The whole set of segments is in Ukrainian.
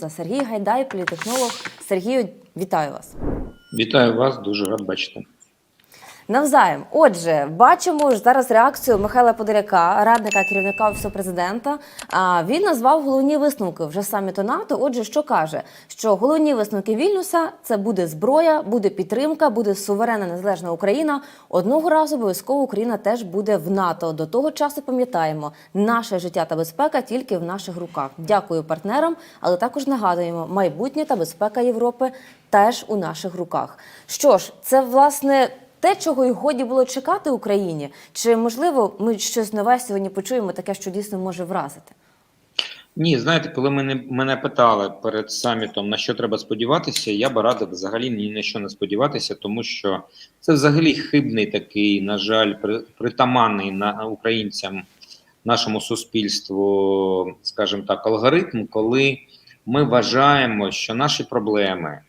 За Сергій Гайдай, політехнолог. Сергію, вітаю вас. Вітаю вас, дуже рад бачити. Навзаєм. Отже, бачимо зараз реакцію Михайла Подоляка, радника керівника офісу президента. А він назвав головні висновки вже саміту НАТО. Отже, що каже, що головні висновки Вільнюса це буде зброя, буде підтримка, буде суверенна незалежна Україна. Одного разу обов'язково Україна теж буде в НАТО. До того часу пам'ятаємо, наше життя та безпека тільки в наших руках. Дякую партнерам, але також нагадуємо, майбутнє та безпека Європи теж у наших руках. Що ж, це власне. Те, чого й годі було чекати Україні, чи можливо ми щось нове сьогодні почуємо, таке, що дійсно може вразити? Ні, знаєте, коли мене мене питали перед самітом на що треба сподіватися, я би радив взагалі ні на що не сподіватися, тому що це взагалі хибний такий, на жаль, при- притаманний на українцям, нашому суспільству, скажімо так, алгоритм, коли ми вважаємо, що наші проблеми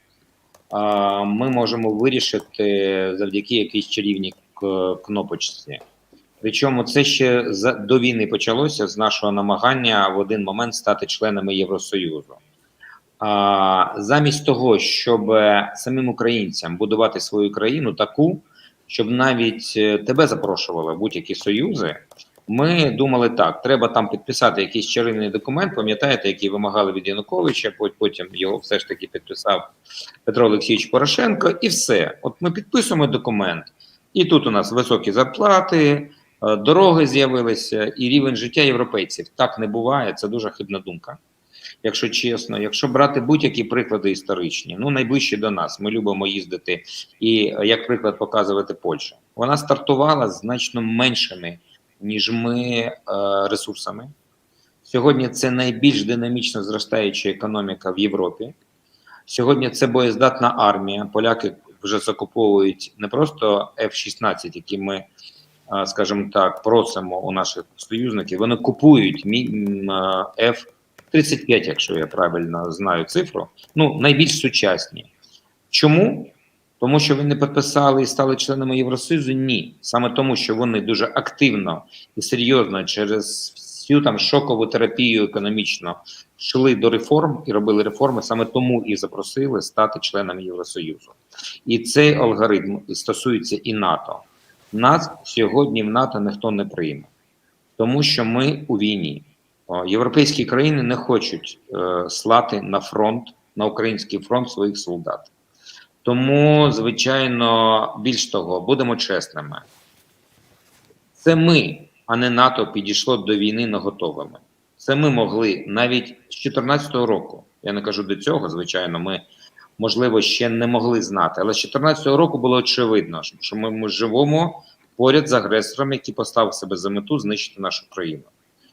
ми можемо вирішити завдяки якійсь чарівній кнопочці. Причому це ще до війни почалося з нашого намагання в один момент стати членами Євросоюзу. Замість того, щоб самим українцям будувати свою країну таку, щоб навіть е, тебе запрошували в будь-які союзи, ми думали так: треба там підписати якийсь чарівний документ. Пам'ятаєте, який вимагали від Януковича, пот- потім його все ж таки підписав Петро Олексійович Порошенко, і все. От ми підписуємо документ, і тут у нас високі зарплати, е, дороги з'явилися, і рівень життя європейців. Так не буває. Це дуже хибна думка. Якщо чесно, якщо брати будь-які приклади історичні, ну найближчі до нас, ми любимо їздити і як приклад показувати Польща. Вона стартувала значно меншими, ніж ми е, ресурсами. Сьогодні це найбільш динамічно зростаюча економіка в Європі. Сьогодні це боєздатна армія. Поляки вже закуповують не просто F-16, які ми, е, скажімо так, просимо у наших союзників. Вони купують е, F-35, якщо я правильно знаю цифру. Ну, найбільш сучасні. Чому? Тому що вони підписали і стали членами Євросоюзу? Ні. Саме тому, що вони дуже активно і серйозно через всю там шокову терапію економічно йшли до реформ і робили реформи, саме тому і запросили стати членами Євросоюзу. І цей алгоритм стосується і НАТО. Нас сьогодні в НАТО ніхто не прийме, тому що ми у війні. Європейські країни не хочуть е, слати на фронт, на український фронт своїх солдат. Тому, звичайно, більш того, будемо чесними. Це ми, а не НАТО, підійшло до війни наготовими. Це ми могли навіть з 2014 року. Я не кажу до цього, звичайно, ми можливо ще не могли знати. Але з 2014 року було очевидно, що ми, ми живемо поряд з агресором, який поставив себе за мету знищити нашу країну.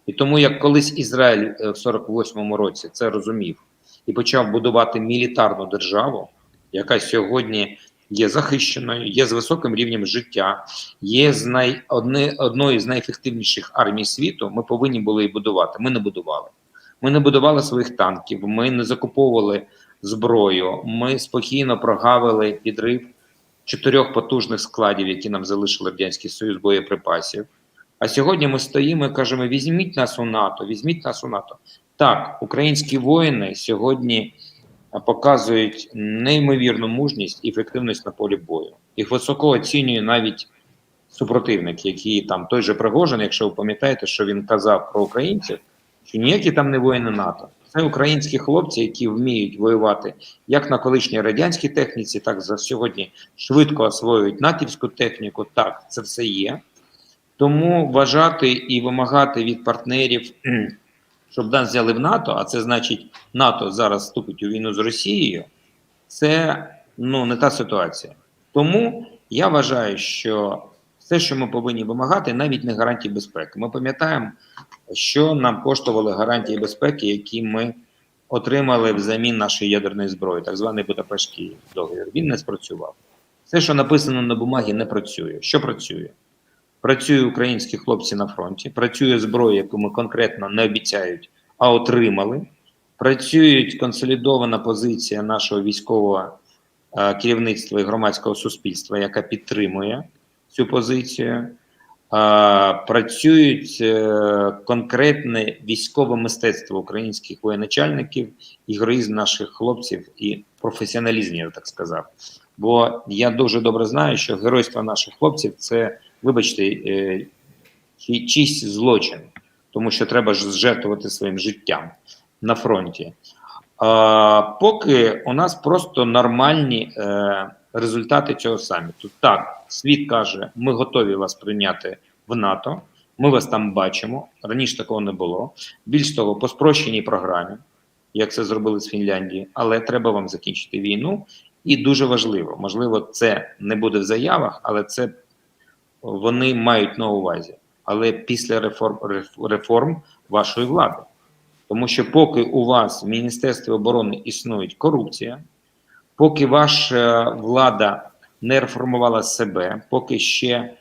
І тому, як колись Ізраїль е, в 48-му році це розумів і почав будувати мілітарну державу, яка сьогодні є захищеною, є з високим рівнем життя, є з най, одне, одною з найефективніших армій світу, ми повинні були і будувати. Ми не будували. Ми не будували своїх танків, ми не закуповували зброю. Ми спокійно прогавили підрив чотирьох потужних складів, які нам залишили Радянський Союз боєприпасів. А сьогодні ми стоїмо і кажемо: візьміть нас у НАТО, візьміть нас у НАТО. Так, українські воїни сьогодні показують неймовірну мужність і ефективність на полі бою. Їх високо оцінює навіть супротивник, який там той же Пригожин, якщо ви пам'ятаєте, що він казав про українців, що ніякі там не воїни НАТО. Це українські хлопці, які вміють воювати як на колишній радянській техніці, так за сьогодні швидко освоюють натівську техніку. Так, це все є. Тому вважати і вимагати від партнерів, щоб нас взяли в НАТО, а це значить, НАТО зараз вступить у війну з Росією, це ну не та ситуація. Тому я вважаю, що все, що ми повинні вимагати, навіть не гарантії безпеки. Ми пам'ятаємо, що нам коштували гарантії безпеки, які ми отримали взамін нашої ядерної зброї, так званий Будапештський договір. Він не спрацював. Все, що написано на бумагі, не працює. Що працює? Працюють українські хлопці на фронті, працює зброя, яку ми конкретно не обіцяють, а отримали. Працюють консолідована позиція нашого військового е, керівництва і громадського суспільства, яка підтримує цю позицію. працюють е, конкретне військове мистецтво українських воєначальників і героїзм наших хлопців і професіоналізм, я так сказав. Бо я дуже добре знаю, що геройство наших хлопців це, вибачте, е, чийсь злочин, тому що треба ж жертвувати своїм життям на фронті. Поки у нас просто нормальні е, результати цього саміту. Так, світ каже, ми готові вас прийняти в НАТО. Ми вас там бачимо. Раніше такого не було. Більш того, по спрощеній програмі, як це зробили з Фінляндії, але треба вам закінчити війну. І дуже важливо, можливо, це не буде в заявах, але це вони мають на увазі. Але після реформ реформ вашої влади. Тому що поки у вас в Міністерстві оборони існує корупція, поки ваша влада не реформувала себе, поки ще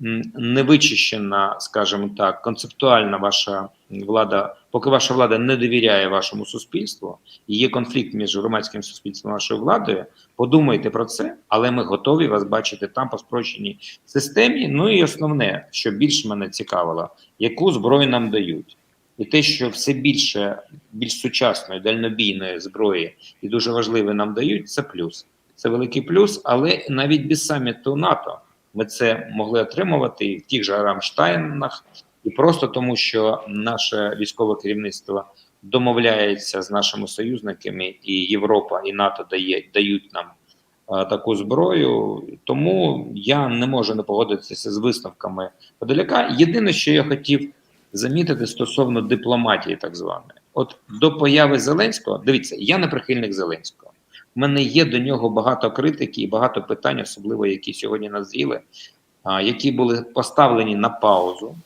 не вичищена, скажімо так, концептуальна ваша влада, поки ваша влада не довіряє вашому суспільству, і є конфлікт між громадським суспільством і вашою владою, подумайте про це, але ми готові вас бачити там по спрощеній системі. Ну і основне, що більше мене цікавило, яку зброю нам дають. І те, що все більше більш сучасної дальнобійної зброї і дуже важливе нам дають, це плюс. Це великий плюс, але навіть без саміту НАТО ми це могли отримувати і в тих же Рамштайнах, і просто тому, що наше військове керівництво домовляється з нашими союзниками, і Європа і НАТО дає дають нам е, таку зброю. Тому я не можу не погодитися з висновками Подоляка. Єдине, що я хотів замітити стосовно дипломатії, так званої, от до появи Зеленського, дивіться, я не прихильник Зеленського. У мене є до нього багато критики і багато питань, особливо які сьогодні назріли, які були поставлені на паузу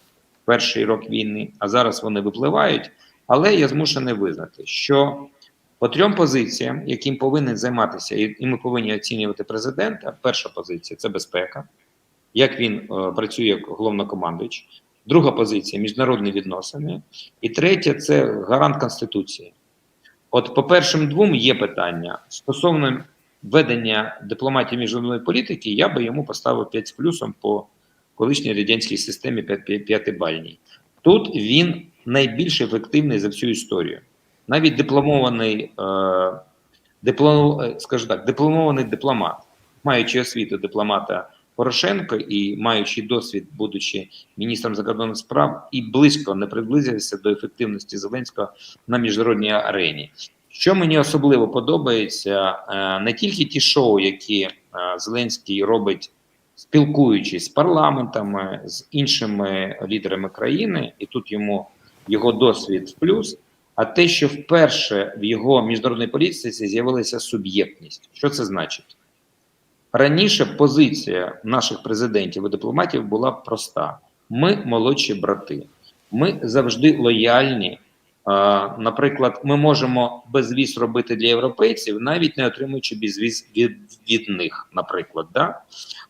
перший рок війни, а зараз вони випливають. Але я змушений визнати, що по трьом позиціям, яким повинен займатися, і ми повинні оцінювати президента. Перша позиція це безпека, як він е, працює як головнокомандуючий. Друга позиція міжнародні відносини. І третя це гарант Конституції. От по першим двом є питання. Стосовно ведення дипломатії міжнародної політики, я би йому поставив 5 з плюсом по колишній радянській системі 5-бальній. Тут він найбільш ефективний за всю історію. Навіть дипломований, е, диплом, е, скажу так, дипломований дипломат, маючи освіту дипломата Порошенко і маючи досвід, будучи міністром закордонних справ, і близько не приблизився до ефективності Зеленського на міжнародній арені. Що мені особливо подобається, е, не тільки ті шоу, які е, Зеленський робить, спілкуючись з парламентами, з іншими лідерами країни, і тут йому його досвід в плюс. А те, що вперше в його міжнародній політиці з'явилася суб'єктність, що це значить? Раніше позиція наших президентів і дипломатів була проста: ми молодші брати, ми завжди лояльні. Наприклад, ми можемо безвіз робити для європейців, навіть не отримуючи безвіз від, від них. Наприклад, да?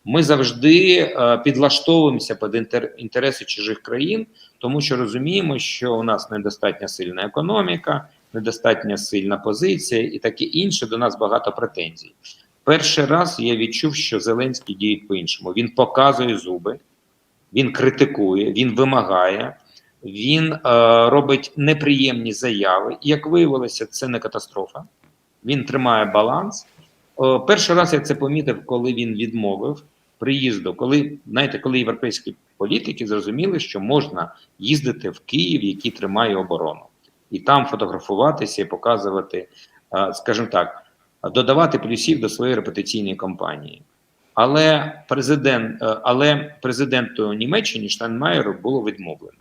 ми завжди підлаштовуємося під інтереси чужих країн, тому що розуміємо, що у нас недостатньо сильна економіка, недостатньо сильна позиція і таке інше. До нас багато претензій. Перший раз я відчув, що Зеленський діє по-іншому. Він показує зуби, він критикує, він вимагає, він е, робить неприємні заяви. І, як виявилося, це не катастрофа. Він тримає баланс. Е, перший раз я це помітив, коли він відмовив приїзду, коли знаєте, коли європейські політики зрозуміли, що можна їздити в Київ, який тримає оборону, і там фотографуватися і показувати, е, скажімо так додавати плюсів до своєї репутаційної кампанії. Але президент, е, але президенту Німеччини Штайнмаєру було відмовлено.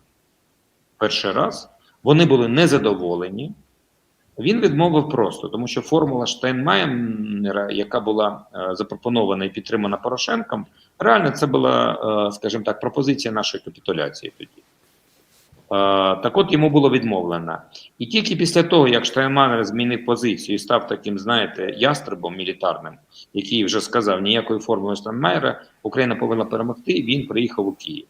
Перший раз вони були незадоволені. Він відмовив просто, тому що формула Штайнмаєра, яка була е, запропонована і підтримана Порошенком, реально це була, е, скажімо так, пропозиція нашої капітуляції тоді. Е, Так от йому було відмовлено. І тільки після того, як Штайнмайер змінив позицію і став таким, знаєте, ястребом мілітарним, який вже сказав, ніякої формули Штайнмайера Україна повинна перемогти, він приїхав у Київ.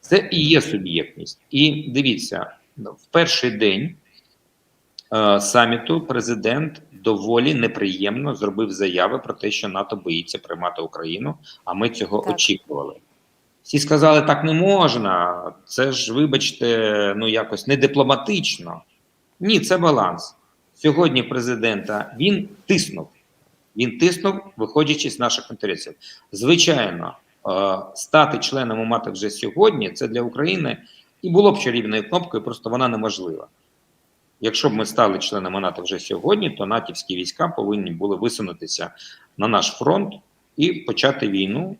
Це і є суб'єктність. І дивіться, в перший день е, саміту президент доволі неприємно зробив заяви про те, що НАТО боїться приймати Україну, а ми цього Так. очікували. Всі сказали, так не можна. Це ж, вибачте, ну якось не дипломатично. Ні, це баланс. Сьогодні президента він тиснув. Він тиснув, виходячи з наших інтересів. Звичайно, е, стати членом УМАТи вже сьогодні це для України і було б чарівною кнопкою, просто вона неможлива. Якщо б ми стали членами НАТО вже сьогодні, то натівські війська повинні були висунутися на наш фронт і почати війну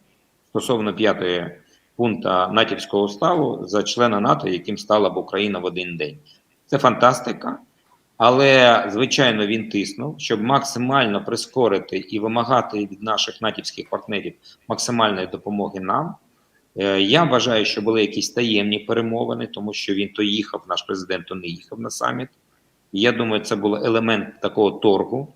стосовно п'ятої пункта натівського уставу за члена НАТО, яким стала б Україна в один день. Це фантастика, але звичайно він тиснув, щоб максимально прискорити і вимагати від наших натівських партнерів максимальної допомоги нам. Е, Я вважаю, що були якісь таємні перемовини, тому що він то їхав, наш президент то не їхав на саміт. Я думаю, це був елемент такого торгу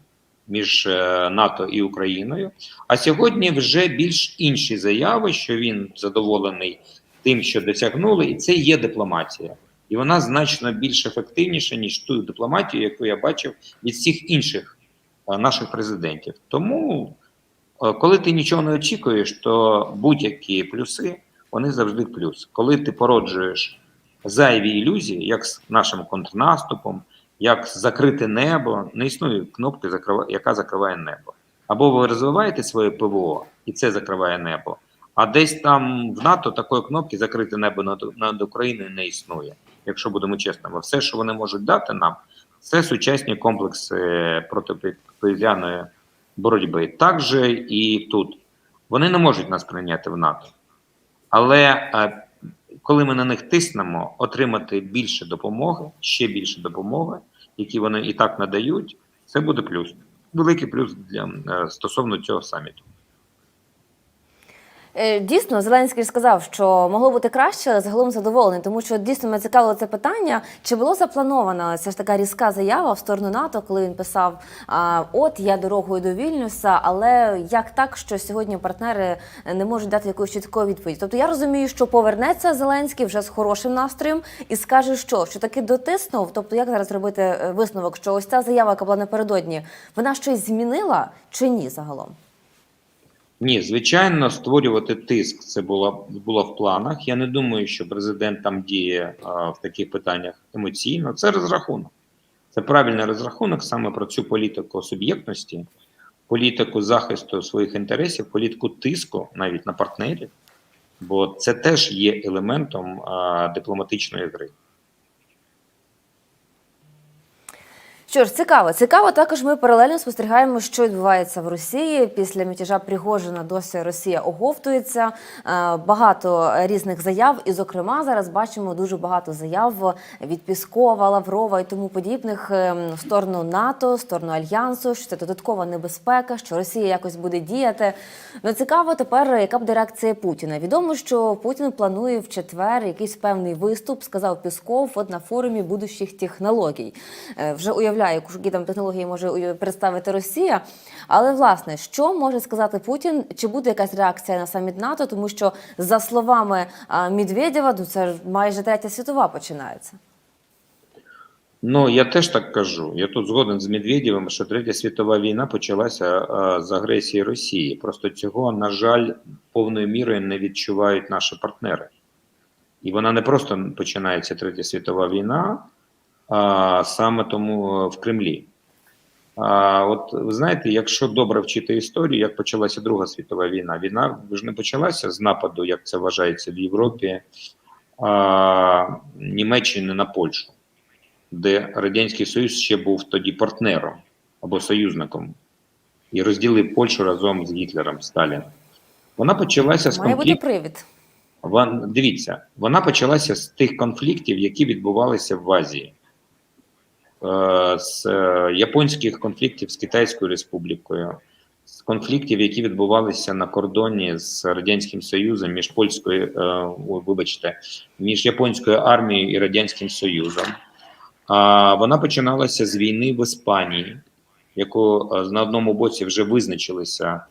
між е, НАТО і Україною. А сьогодні вже більш інші заяви, що він задоволений тим, що досягнули, і це є дипломатія. І вона значно більш ефективніша, ніж ту дипломатію, яку я бачив від всіх інших е, наших президентів. Тому, е, коли ти нічого не очікуєш, то будь-які плюси вони завжди плюс. Коли ти породжуєш зайві ілюзії, як з нашим контрнаступом, як закрите небо, не існує кнопки, яка закриває небо. Або ви розвиваєте своє ПВО, і це закриває небо. А десь там в НАТО такої кнопки закрите небо над, над Україною не існує. Якщо будемо чесними, все, що вони можуть дати нам, це сучасні комплекси протиповітряної боротьби. Так же і тут. Вони не можуть нас прийняти в НАТО. Але е, коли ми на них тиснемо, отримати більше допомоги, ще більше допомоги, які вони і так надають, це буде плюс. Великий плюс для е, стосовно цього саміту. Е, Дійсно, Зеленський сказав, що могло бути краще, але загалом задоволений, тому що дійсно мене цікавило це питання. Чи було заплановано це ж така різка заява в сторону НАТО, коли він писав: От я дорогою до Вільнюса, але як так, що сьогодні партнери не можуть дати якусь чіткої відповіді? Тобто я розумію, що повернеться Зеленський вже з хорошим настроєм і скаже, що що таки дотиснув. Тобто, як зараз робити е, висновок, що ось ця заява, яка була напередодні, вона щось змінила чи ні загалом? Ні, звичайно, створювати тиск це було, було в планах. Я не думаю, що президент там діє а, в таких питаннях емоційно. Це розрахунок. Це правильний розрахунок саме про цю політику суб'єктності, політику захисту своїх інтересів, політику тиску навіть на партнерів, бо це теж є елементом а, дипломатичної гри. Що ж, цікаво. Цікаво, також ми паралельно спостерігаємо, що відбувається в Росії. Після мятежа Пригожина досі Росія оговтується. Е, Багато різних заяв. І, зокрема, зараз бачимо дуже багато заяв від Піскова, Лаврова і тому подібних е, в сторону НАТО, в сторону Альянсу, що це додаткова небезпека, що Росія якось буде діяти. Ну цікаво тепер, яка буде реакція Путіна. Відомо, що Путін планує в четвер якийсь певний виступ, сказав Пісков, от на форумі будущих технологій. Е, Вже уявляю, які там технології може представити Росія. Але власне, що може сказати Путін? Чи буде якась реакція на саміт НАТО? Тому що за словами Медведєва, ну це майже третя світова починається. Ну, я теж так кажу. Я тут згоден з Медведєвим, що Третя світова війна почалася з агресії Росії. Просто цього, на жаль, повною мірою не відчувають наші партнери. І вона не просто починається Третя світова війна, а саме тому в Кремлі. А от ви знаєте, якщо добре вчити історію, як почалася Друга світова війна, війна ж не почалася з нападу, як це вважається в Європі, а, Німеччини на Польщу де Радянський Союз ще був тоді партнером або союзником і розділив Польщу разом з Гітлером Сталіном. Вона почалася з Має бути привід. Вон, дивіться, вона почалася з тих конфліктів, які відбувалися в Азії, Е, з е, японських конфліктів з Китайською Республікою, з конфліктів, які відбувалися на кордоні з Радянським Союзом між польською, е, вибачте, між японською армією і Радянським Союзом. А вона починалася з війни в Іспанії, яку е, на одному боці вже визначилися.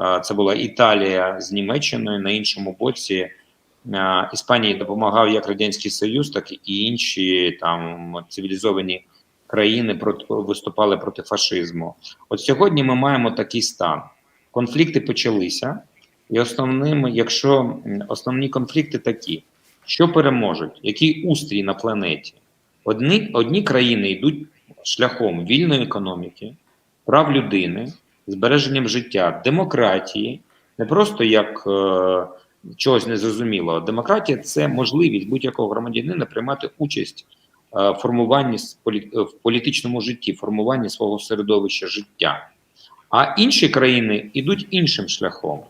е, Це була Італія з Німеччиною, на іншому боці е, Іспанії допомагав як Радянський Союз, так і інші там цивілізовані країни проти виступали проти фашизму. От сьогодні ми маємо такий стан. Конфлікти почалися. І основним, якщо основні конфлікти такі, що переможуть, який устрій на планеті? Одні, одні країни йдуть шляхом вільної економіки, прав людини, збереженням життя, демократії, не просто як е, чогось незрозумілого. Демократія це можливість будь-якого громадянина приймати участь формуванні с- е, в політичному житті, формуванні свого середовища життя. А інші країни йдуть іншим шляхом,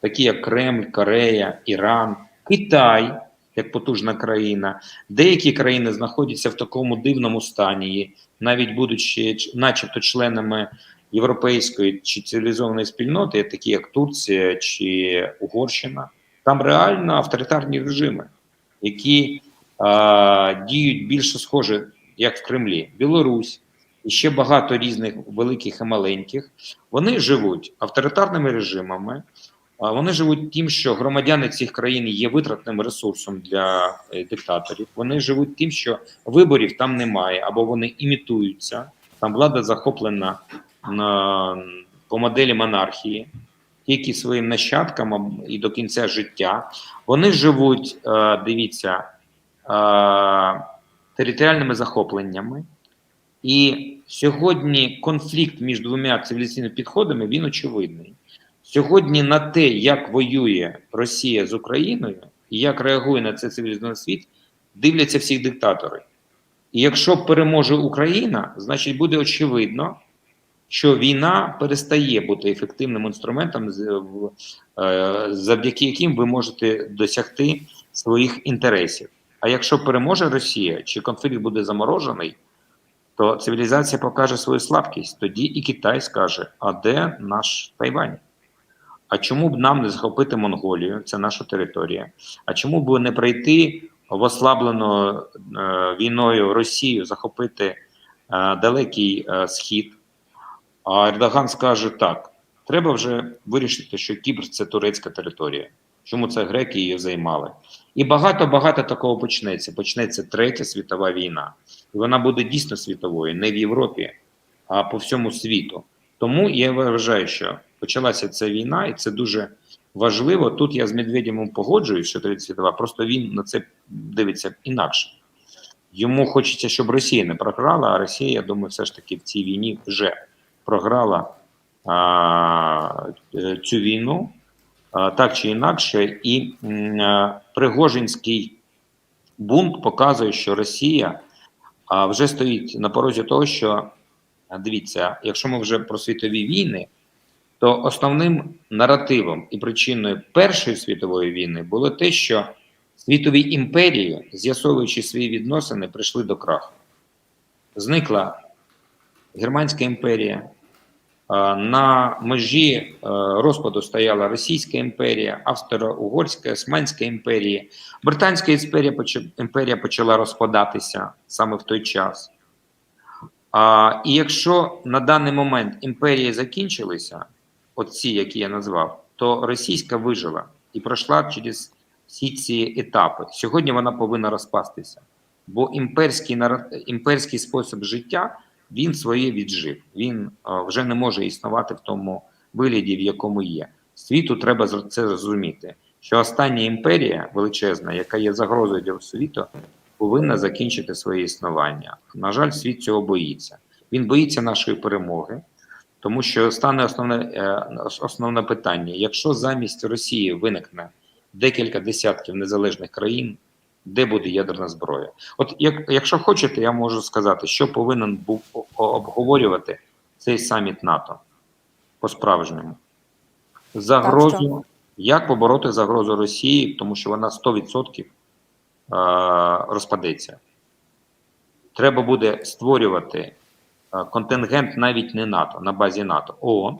такі як Кремль, Корея, Іран, Китай, як потужна країна. Деякі країни знаходяться в такому дивному стані, навіть будучи начебто членами європейської чи цивілізованої спільноти, такі як Турція чи Угорщина, там реально авторитарні режими, які діють більше схоже, як в Кремлі, Білорусь і ще багато різних великих і маленьких. Вони живуть авторитарними режимами. Вони живуть тим, що громадяни цих країн є витратним ресурсом для е, диктаторів. Вони живуть тим, що виборів там немає, або вони імітуються. Там влада захоплена на, по моделі монархії, тільки своїм нащадкам і до кінця життя. Вони живуть, е, дивіться, територіальними захопленнями. І сьогодні конфлікт між двома цивілізаційними підходами він очевидний. Сьогодні на те, як воює Росія з Україною і як реагує на це цивілізований світ, дивляться всі диктатори. І якщо переможе Україна, значить буде очевидно, що війна перестає бути ефективним інструментом, е, завдяки яким ви можете досягти своїх інтересів. А якщо переможе Росія чи конфлікт буде заморожений, то цивілізація покаже свою слабкість. Тоді і Китай скаже: а де наш Тайвань? А чому б нам не захопити Монголію? Це наша територія. А чому б не прийти в ослаблену е, війною Росію, захопити е, далекий е, схід? А Ердоган скаже так: треба вже вирішити, що Кіпр це турецька територія. Чому це греки її займали? І багато-багато такого почнеться. Почнеться третя світова війна. І вона буде дійсно світовою, не в Європі, а по всьому світу. Тому я вважаю, що почалася ця війна, і це дуже важливо. Тут я з Медведєвим погоджуюсь, що третя світова, просто він на це дивиться інакше. Йому хочеться, щоб Росія не програла, а Росія, я думаю, все ж таки в цій війні вже програла а, е, цю війну так чи інакше, і Пригожинський бунт показує, що Росія вже стоїть на порозі того, що дивіться, якщо ми вже про світові війни, то основним наративом і причиною Першої світової війни було те, що світові імперії, з'ясовуючи свої відносини, прийшли до краху. Зникла Германська імперія. А, На межі е, розпаду стояла Російська імперія, Австро-Угорська, Османська імперія, Британська імперія почала розпадатися саме в той час. І якщо на даний момент імперії закінчилися, оці, які я назвав, то російська вижила і пройшла через всі ці етапи. Сьогодні вона повинна розпастися, бо імперський, імперський спосіб життя він своє віджив. Він вже не може існувати в тому вигляді, в якому є. Світу треба це зрозуміти, що остання імперія величезна, яка є загрозою для світу, повинна закінчити своє існування. На жаль, світ цього боїться. Він боїться нашої перемоги, тому що стане основне, е, основне питання: якщо замість Росії виникне декілька десятків незалежних країн, де буде ядерна зброя? От як, якщо хочете, я можу сказати, що повинен був обговорювати цей саміт НАТО по-справжньому. Загрозу, як побороти загрозу Росії, тому що вона 100% е, розпадеться. Треба буде створювати контингент навіть не НАТО, на базі НАТО, ООН,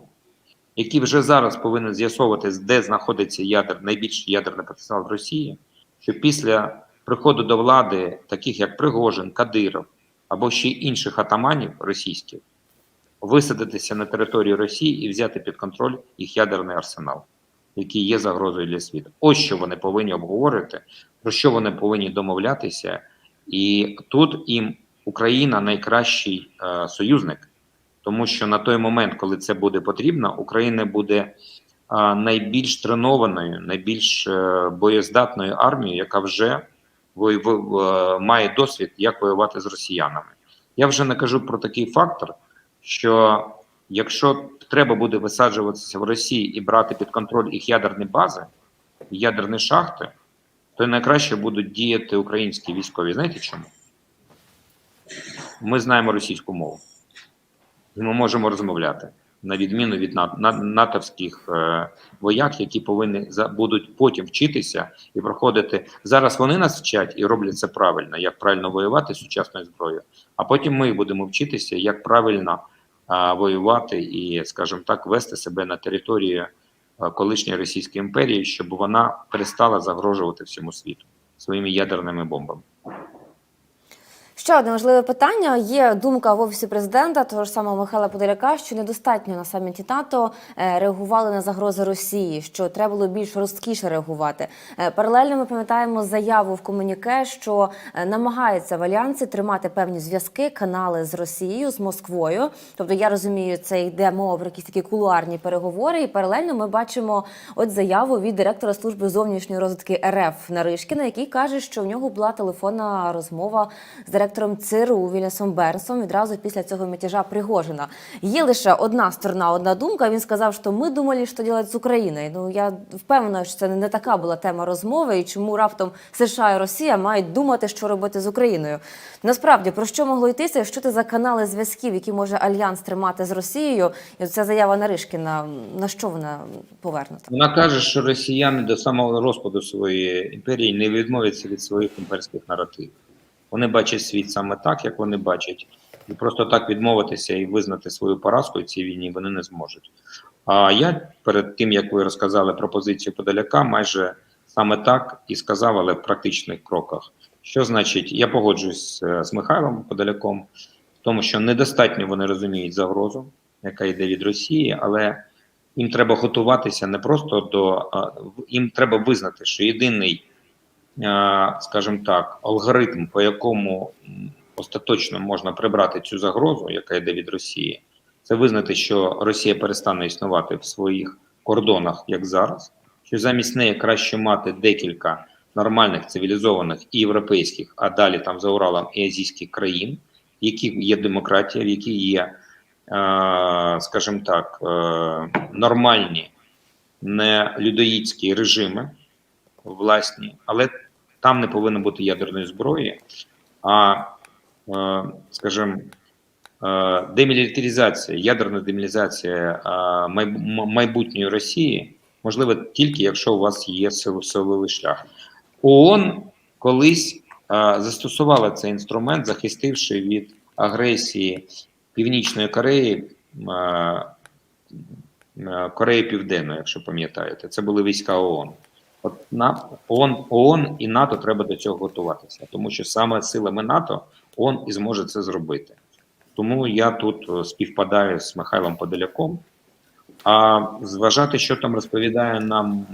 який вже зараз повинен з'ясовувати, де знаходиться ядер, найбільший ядерний потенціал в Росії, що після приходу до влади, таких як Пригожин, Кадиров або ще інших атаманів російських, висадитися на територію Росії і взяти під контроль їх ядерний арсенал, який є загрозою для світу. Ось що вони повинні обговорити, про що вони повинні домовлятися, і тут їм Україна найкращий е, союзник, тому що на той момент, коли це буде потрібно, Україна буде найбільш тренованою, найбільш е, боєздатною армією, яка вже е, має досвід, як воювати з росіянами. Я вже не кажу про такий фактор, що якщо треба буде висаджуватися в Росії і брати під контроль їх ядерні бази, ядерні шахти, то найкраще будуть діяти українські військові. Знаєте чому? Ми знаємо російську мову. І ми можемо розмовляти на відміну від натовських е, вояк, які повинні будуть потім вчитися і проходити. Зараз вони нас вчать і роблять це правильно, як правильно воювати сучасною зброєю. А потім ми будемо вчитися, як правильно воювати і, скажімо так, вести себе на території е, колишньої Російської імперії, щоб вона перестала загрожувати всьому світу своїми ядерними бомбами. Ще одне важливе питання. Є думка в офісі президента, того ж самого Михайла Подоляка, що недостатньо на саміті НАТО е, реагували на загрози Росії, що треба було більш жорсткіше реагувати. Е, Паралельно ми пам'ятаємо заяву в комуніке, що е, намагається в альянсі тримати певні зв'язки, канали з Росією, з Москвою. Тобто, я розумію, це йде мова про якісь такі кулуарні переговори. І паралельно ми бачимо от заяву від директора служби зовнішньої розвитки РФ Наришкіна, який каже, що в нього була телефонна розмова з директором ЦРУ Вільясом Бернсом відразу після цього мятежа Пригожина. Є лише одна сторона, одна думка. Він сказав, що ми думали, що робити з Україною. Ну я впевнена, що це не така була тема розмови, і чому раптом США і Росія мають думати, що робити з Україною. Насправді про що могло йтися? Що це за канали зв'язків, які може альянс тримати з Росією? І ця заява Наришкіна на що вона повернута? Вона каже, що росіяни до самого розпаду своєї імперії не відмовляться від своїх імперських наративів. Вони бачать світ саме так, як вони бачать, і просто так відмовитися і визнати свою поразку в цій війні вони не зможуть. А я перед тим як ви розказали про позицію Подоляка, майже саме так і сказав, але в практичних кроках. Що значить, я погоджуюсь е, з Михайлом Подоляком, в тому, що недостатньо вони розуміють загрозу, яка йде від Росії, але їм треба готуватися не просто до їм треба визнати, що єдиний, скажімо так, алгоритм, по якому остаточно можна прибрати цю загрозу, яка йде від Росії, це визнати, що Росія перестане існувати в своїх кордонах, як зараз, що замість неї краще мати декілька нормальних цивілізованих і європейських, а далі там за Уралом і азійських країн, в яких є демократія, в яких є, е, скажімо так, е, нормальні не людоїдські режими власні, але там не повинно бути ядерної зброї, а, е, скажімо, е, демілітаризація, ядерна демілітаризація е, майбутньої Росії можливо тільки якщо у вас є силовий шлях. ООН колись застосувала цей інструмент, захистивши від агресії Північної Кореї. Кореї Південної, якщо пам'ятаєте, це були війська ООН. От на ООН, ООН і НАТО треба до цього готуватися, тому що саме силами НАТО ООН і зможе це зробити. Тому я тут е, співпадаю з Михайлом Подоляком. А зважати, що там розповідає нам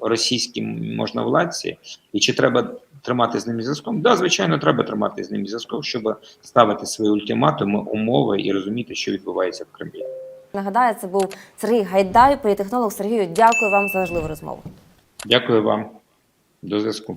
російські можновладці, і чи треба тримати з ними зв'язком? Да, звичайно, треба тримати з ними зв'язком, щоб ставити свої ультиматуми, умови і розуміти, що відбувається в Кремлі. Нагадаю, це був Сергій Гайдай, політехнолог Сергію. Дякую вам за важливу розмову. Дякую вам. До зв'язку.